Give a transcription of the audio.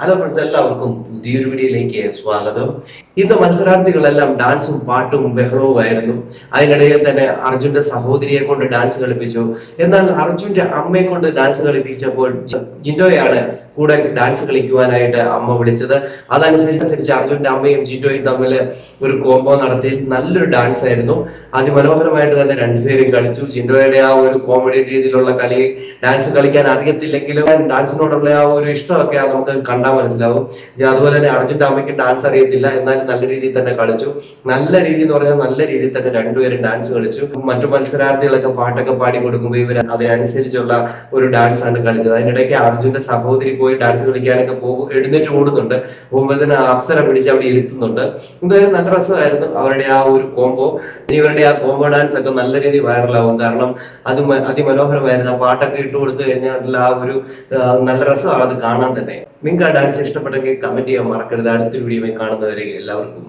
Hello friends എല്ലാവർക്കും പുതിയൊരു വീഡിയോയിലേക്ക് സ്വാഗതം. ഇന്ന് മത്സരാർത്ഥികളെല്ലാം ഡാൻസും പാട്ടും ബഹളവുമായിരുന്നു. അതിനിടയിൽ തന്നെ അർജുന്റെ സഹോദരിയെ കൊണ്ട് ഡാൻസ് കളിപ്പിച്ചു. എന്നാൽ അർജുന്റെ അമ്മയെ കൊണ്ട് ഡാൻസ് കളിപ്പിച്ചപ്പോൾ ജിൻഡോയാണ് കൂടെ ഡാൻസ് കളിക്കുവാനായിട്ട് അമ്മ വിളിച്ചത്. അതനുസരിച്ച് അർജുന്റെ അമ്മയും ജിൻഡോയും തമ്മിൽ ഒരു കോംബോ നടത്തി. നല്ലൊരു ഡാൻസ് ആയിരുന്നു. അതിമനോഹരമായിട്ട് തന്നെ രണ്ടുപേരും കളിച്ചു. ജിൻഡോയുടെ ആ ഒരു കോമഡി രീതിയിലുള്ള കളി ഡാൻസ് കളിക്കാൻ അറിയത്തില്ലെങ്കിലും ഡാൻസിനോടുള്ള ആ ഒരു ഇഷ്ടമൊക്കെ നമുക്ക് കണ്ടാൽ മനസ്സിലാവും. അതുപോലെ തന്നെ അർജുൻ അമ്മയ്ക്ക് ഡാൻസ് അറിയത്തില്ല. എന്നാൽ നല്ല രീതിയിൽ തന്നെ കളിച്ചു. നല്ല രീതി എന്ന് പറഞ്ഞാൽ നല്ല രീതിയിൽ തന്നെ രണ്ടുപേരും ഡാൻസ് കളിച്ചു. മറ്റു മത്സരാർത്ഥികളൊക്കെ പാട്ടൊക്കെ പാടി കൊടുക്കുമ്പോൾ ഇവർ അതിനനുസരിച്ചുള്ള ഒരു ഡാൻസ് ആണ് കളിച്ചത്. അതിനിടയ്ക്ക് അർജുന്റെ സഹോദരി പോയി ഡാൻസ് കളിക്കാനൊക്കെ പോകും എഴുന്നേറ്റ് ഓടുന്നുണ്ട്. പോകുമ്പോൾ തന്നെ അപ്സര പിടിച്ച് അവിടെ ഇരുത്തുന്നുണ്ട്. എന്തായാലും നല്ല രസമായിരുന്നു അവരുടെ ആ ഒരു കോമ്പോ ഇനി ഇവരുടെ ആ കോംബോ ഡാൻസ് ഒക്കെ നല്ല രീതിയിൽ വൈറലാവും. കാരണം അത് അതിമനോഹരമായിരുന്നു. ആ പാട്ടൊക്കെ ഇട്ട് കൊടുത്തു കഴിഞ്ഞാൽ ആ ഒരു നല്ല രസമാണ് അത് കാണാൻ തന്നെ. നിങ്ങൾക്ക് ആ ഡാൻസ് ഇഷ്ടപ്പെട്ടെങ്കിൽ കമന്റ് ചെയ്യാൻ മറക്കരുത്. അടുത്ത വീഡിയോ കാണുന്നവരെ എല്ലാവർക്കും